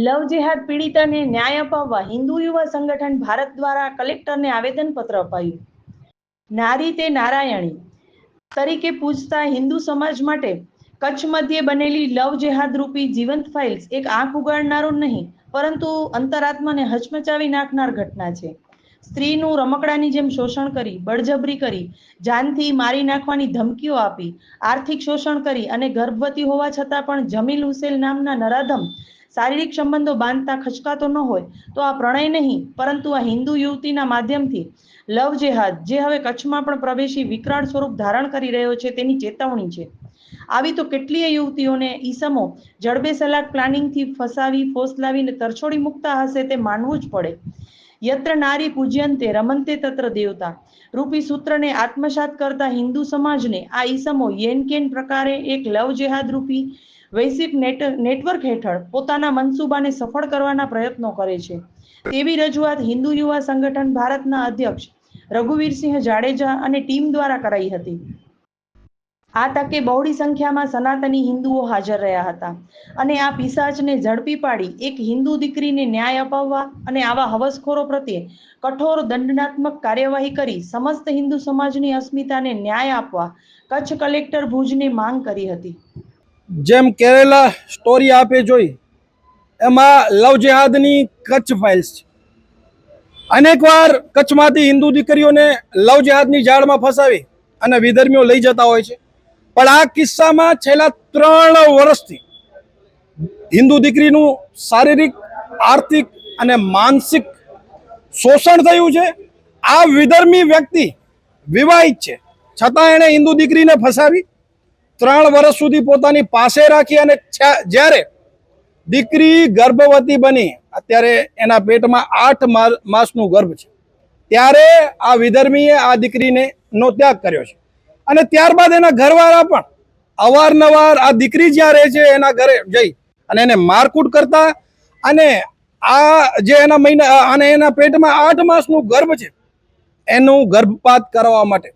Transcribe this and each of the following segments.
લવ જેહાદ પીડિતાને ન્યાય અપાવવા હિન્દુ યુવા સંગઠન ભારત દ્વારા કલેક્ટરને આવેદનપત્ર અપાયું. નારી તે નારાયણી તરીકે પૂજતા હિન્દુ સમાજ માટે કચ્છ મધ્યે બનેલી લવ જેહાદ રૂપી જીવંત ફાઇલ્સ એક આંખ ઉગાડનારો નહીં, પરંતુ અંતરાત્માને હચમચાવી નાખનાર ઘટના છે. સ્ત્રીનું રમકડાની જેમ શોષણ કરી, બળજબરી કરી, જાનથી મારી નાખવાની ધમકીઓ આપી, આર્થિક શોષણ કરી અને ગર્ભવતી હોવા છતાં પણ જમીલ હુસેલ નામના નરાધમ શારીરિક સંબંધો બાંધતા ખચકાતો ન હોય તો આ પ્રણય નહીં, પરંતુ આ હિન્દુ યુવતીના માધ્યમથી લવ જેહાદ, જે હવે કચ્છમાં પણ પ્રવેશી વિકરાળ સ્વરૂપ ધારણ કરી રહ્યો છે, તેની ચેતવણી છે. આવી તો કેટલીય યુવતીઓને ઈસમો જડબે સલાક પ્લાનિંગથી ફસાવી, ફોસલાવીને તરછોડી મૂકતા હશે તે માનવું જ પડે. યત્ર નારી પૂજ્યંતે રમંતે તત્ર દેવતા. રૂપી સૂત્રને આત્મસાત કરતા હિન્દુ સમાજને આ ઈસમો યેન કેન પ્રકારે એક લવ જેહાદ રૂપી વૈશ્વિક નેટ, નેટવર્ક હેઠળ પોતાના મનસૂબાને સફળ કરવાના પ્રયત્નો કરે છે. તેવી રજૂઆત હિન્દુ યુવા સંગઠન ભારતના અધ્યક્ષ રઘુવીરસિંહ જાડેજા અને ટીમ દ્વારા કરાઈ હતી. આ તકે બહોળી સંખ્યામાં સનાતની હિન્દુઓ હાજર રહ્યા હતા અને આ પિશાચને ઝડપી પાડી એક હિન્દુ દીકરીને ન્યાય અપાવવા અને આવા હવસખોરો પ્રત્યે કઠોર દંડનાત્મક કાર્યવાહી કરી સમસ્ત હિન્દુ સમાજની અસ્મિતાને ન્યાય આપવા કચ્છ કલેક્ટર ભુજને માંગ કરી હતી. જેમ કેરેલા સ્ટોરી આપે જોઈ, એમાં લવ જેહાદની કચ્છ ફાઇલ્સ છે. અનેકવાર કચ્છમાંથી હિન્દુ દીકરીઓને લવ જેહાદની જાળમાં ફસાવી અને વિધર્મીઓ લઈ જતા હોય છે. પણ આ કિસ્સામાં છેલ્લા ત્રણ વર્ષથી હિન્દુ દીકરીનું શારીરિક, આર્થિક અને માનસિક શોષણ થયું છે. આ વિધર્મી વ્યક્તિ વિવાહિત છે. છતાં એણે હિન્દુ દીકરીને ફસાવી ત્રણ વર્ષ સુધી પોતાની પાસે રાખી અને જ્યારે દીકરી ગર્ભવતી બની, અત્યારે એના પેટમાં આઠ માસનું ગર્ભ છે. ત્યારે આ વિધર્મીએ આ દીકરીને નો ત્યાગ કર્યો છે. અને ત્યારબાદ એના ઘરવાળા પણ અવારનવાર આ દીકરી જ્યાં રહે છે, એના ઘરે જઈ અને એને મારકૂટ કરતા અને આ જે એના મહિના અને એના પેટમાં આઠ માસનું ગર્ભ છે, એનું ગર્ભપાત કરવા માટે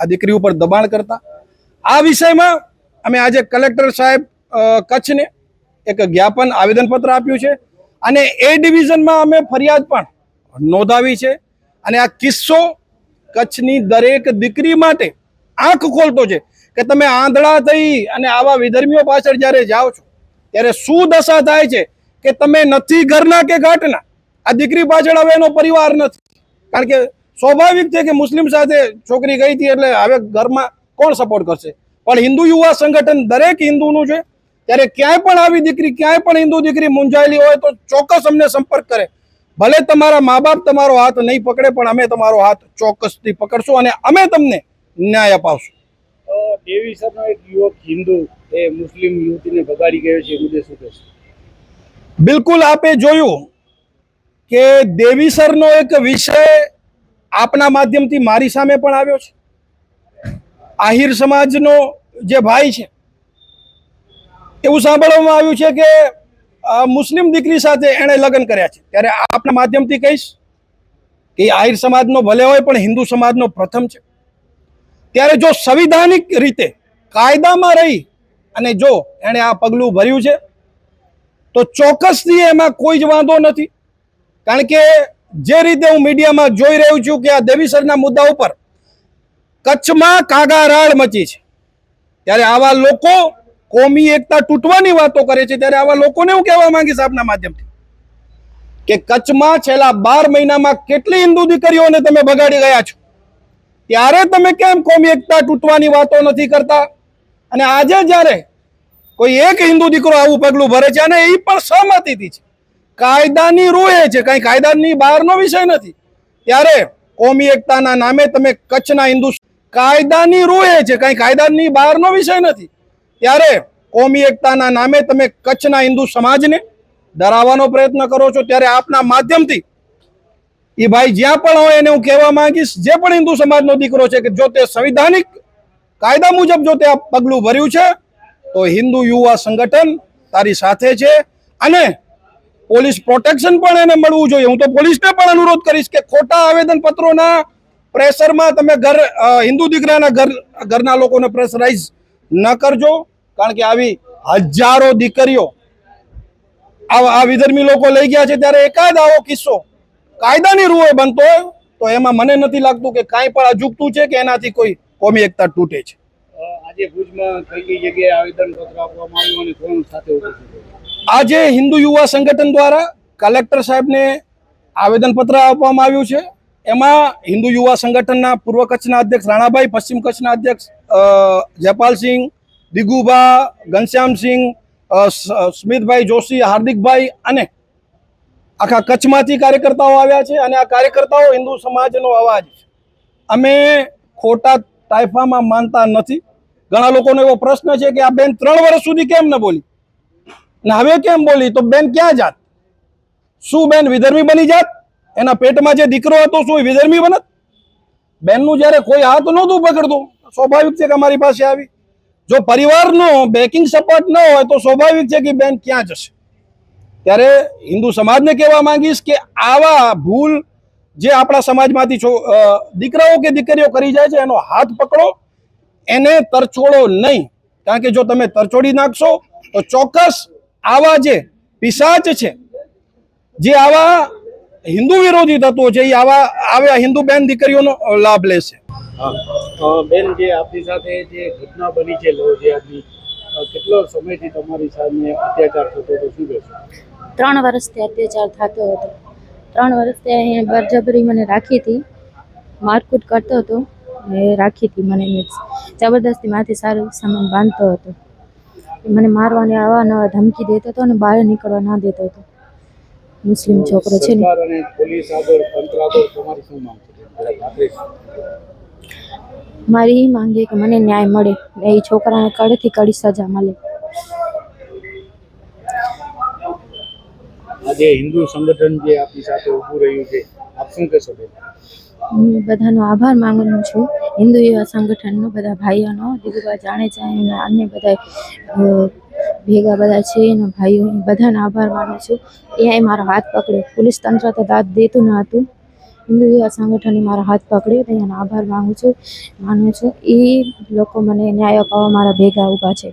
આ દીકરી ઉપર દબાણ કરતા. આ વિષયમાં અમે આજે કલેક્ટર સાહેબ કચ્છને એક જ્ઞાપન આવેદનપત્ર આપ્યું છે અને એ ડિવિઝનમાં અમે ફરિયાદ પણ નોંધાવી છે અને આ કિસ્સો કચ્છની દરેક દીકરી માટે આંખ ખોલતો છે કે તમે આંધળા થઈ અને આવા વિધર્મીઓ પાછળ જ્યારે જાઓ છો, ત્યારે શું દશા થાય છે કે તમે નથી ઘરના કે ઘાટના? આ દીકરી પાછળ હવે એનો પરિવાર નથી. કારણ કે સ્વાભાવિક છે કે મુસ્લિમ સાથે છોકરી ગઈ હતી એટલે હવે ઘરમાં કોણ સપોર્ટ કરશે? પણ હિન્દુ યુવા સંગઠન દરેક હિન્દુનું છે. ત્યારે ક્યાંય પણ આવી દીકરી ક્યાંય પણ હિન્દુ દીકરી મૂંઝાયેલી હોય તો ચોક્કસ અમને સંપર્ક કરે. ભલે તમારા મા બાપ તમારો હાથ નહીં પકડે પણ અમે તમારો હાથ ચોક્કસથી પકડશું અને અમે તમને ન્યાય અપાવશું. દેવીસરનો એક યુવક હિન્દુ એ મુસ્લિમ યુવતીને ભગાડી ગયો છે મુદ્દે શું કહેશો? બિલકુલ આપે જોયું કે દેવીસરનો એક વિષય આપના માધ્યમથી મારી સામે પણ આવ્યો છે. આહિર સમાજનો જે ભાઈ છે, એવું સાંભળવામાં આવ્યું છે કે મુસ્લિમ દીકરી સાથે એણે લગ્ન કર્યા છે. ત્યારે આપના માધ્યમથી કહીશ કે આહિર સમાજનો ભલે હોય પણ હિન્દુ સમાજનો પ્રથમ છે. ત્યારે જો સંવિધાનિક રીતે કાયદામાં રહી અને જો એણે આ પગલું ભર્યું છે, તો ચોક્કસથી એમાં કોઈ જ વાંધો નથી. કારણ કે જે રીતે હું મીડિયામાં જોઈ રહ્યો છું કે આ દેવીસરના મુદ્દા ઉપર કચ્છમાં કાગારાળ મચી છે. ત્યારે આવા લોકો કોમી એકતા તૂટવાની વાતો કરે છે, ત્યારે આવા લોકોને હું કહેવા માંગીશ આપના માધ્યમથી કે કચ્છમાં છેલ્લા બાર મહિનામાં કેટલી હિન્દુ દીકરીઓને તમે બગાડી ગયા છો? ત્યારે તમે કેમ કોમી એકતા તૂટવાની વાતો નથી કરતા? અને આજે જ્યારે કોઈ એક હિન્દુ દીકરો આવું પગલું ભરે છે, અને એ પણ સહમતીથી છે. કાયદાની રૂએ છે, કંઈ કાયદાની બહારનો વિષય નથી. ત્યારે કોમી એકતાના નામે તમે કચ્છના હિન્દુ કાયદાની રૂએ છે. કઈ કાયદાની બહારનો વિષય નથી. ત્યારે કોમી એકતાના નામે તમે કચ્છના હિન્દુ સમાજને ડરાવવાનો પ્રયત્ન કરો છો ત્યારે આપના માધ્યમથી એ ભાઈ જ્યાં પણ હોય એને હું કહેવા માંગીશ, જે પણ હિન્દુ સમાજનો દીકરો છે કે જો તે સંવિધાનિક કાયદા મુજબ જો તે આ પગલું ભર્યું છે, તો હિન્દુ યુવા સંગઠન તારી સાથે છે અને પોલીસ પ્રોટેક્શન પણ એને મળવું જોઈએ. હું તો પોલીસને પણ અનુરોધ કરીશ કે ખોટા આવેદન પત્રોના પ્રેશરમાં તમે ઘર હિન્દુ દીકરાના ઘર ઘરના લોકોને પ્રેશરાઇઝ ન કરજો કારણ કે આવી હજારો દીકરીઓ આ વિધર્મી લોકો લઈ ગયા છે. ત્યારે એકાદ આવો કિસ્સો કાયદાની રૂએ બનતો હોય તો એમાં મને નથી લાગતું કે કાંઈ પણ અજુગતું છે કે એનાથી કોઈ કોમી એકતા તૂટે છે. આજે ભુજમાં કઈ કઈ જગ્યાએ આવેદન પત્ર આપવામાં આવ્યું અને કોણ સાથે આજે હિન્દુ યુવા સંગઠન દ્વારા કલેક્ટર સાહેબને આવેદનપત્ર આપવામાં આવ્યું છે. એમાં હિન્દુ યુવા સંગઠનના પૂર્વ કચ્છના અધ્યક્ષ રાણાભાઈ, પશ્ચિમ કચ્છના અધ્યક્ષ જયપાલસિંહ દિગુભા ઘનશ્યામસિંહ સ્મિતભાઈ જોશી, હાર્દિકભાઈ અને આખા કચ્છમાંથી કાર્યકર્તાઓ આવ્યા છે અને આ કાર્યકર્તાઓ હિન્દુ સમાજનો અવાજ છે. અમે ખોટા તાઇફામાં માનતા નથી. ઘણા લોકોનો એવો પ્રશ્ન છે કે આ બેન ત્રણ વર્ષ સુધી કેમ ન બોલી? ને હવે કેમ બોલી? તો બેન ક્યાં જાત? શું બેન વિધર્મી બની જાત? એના પેટમાં જે દીકરો હતો શું વિધર્મી બનત? બેનનું જ્યારે કોઈ હાથ નહોતું પકડતું સ્વાભાવિક છે કે અમારી પાસે આવી. જો પરિવારનો બેકિંગ સપોર્ટ ન હોય, તો સ્વાભાવિક છે કે બેન ક્યાં જશે? ત્યારે હિન્દુ સમાજને કહેવા માંગીશ કે આવા ભૂલ જે આપણા સમાજમાંથી દીકરાઓ કે દીકરીઓ કરી જાય છે, એનો હાથ પકડો, એને તરછોડો નહીં. કારણ કે જો તમે તરછોડી નાખશો, તો ચોક્કસ આવા જે પિશાચ છે, જે આવા હિન્દુ વિરોધી તત્વો છે એ આવા આવ્યા હિન્દુ બેન દીકરીઓનો લાભ લેશે બેન જે આપની સાથે જે ઘટના બની છે લો જે આપની કેટલો સમયથી તમારી સામે અત્યાચાર થતો હતો શું કહેશો ત્રણ વર્ષથી અત્યાચાર થતો હતો. ત્રણ વર્ષથી અહીંયા બરજબરી મને રાખી હતી. મારકૂટ કરતો હતો એ રાખી હતી મને મીન્સ જબરદસ્તી માથી સારું સામાન બાંધતો હતો. મને મારવાની આવા નવા ધમકી દેતો હતો અને બહાર નીકળવા ના દેતો હતો. મુસ્લિમ છોકરો છે ને. મારી એ માંગે કે મને ન્યાય મળે. એ છોકરાને કડેથી કડી સજા મળે. આજે હિન્દુ સંગઠન જે આપની સાથે ઊભું રહ્યું છે આપ શું કહેશો હું બધાનો આભાર માંગુ છું. હિન્દુ એવા સંગઠનનો બધા ભાઈઓનો દીકરા જાણે જાય અને અન્ય બધા ભેગા બધા છે, એના ભાઈઓ બધાનો આભાર માનું છું. એ મારો હાથ પકડ્યો. પોલીસ તંત્ર તો દાદ દેતું ન હતું. હિન્દુ યુવા સંગઠને મારો હાથ પકડ્યો, તો એનો આભાર માગું છું, માનું છું. એ લોકો મને ન્યાય અપાવવા મારા ભેગા ઊભા છે.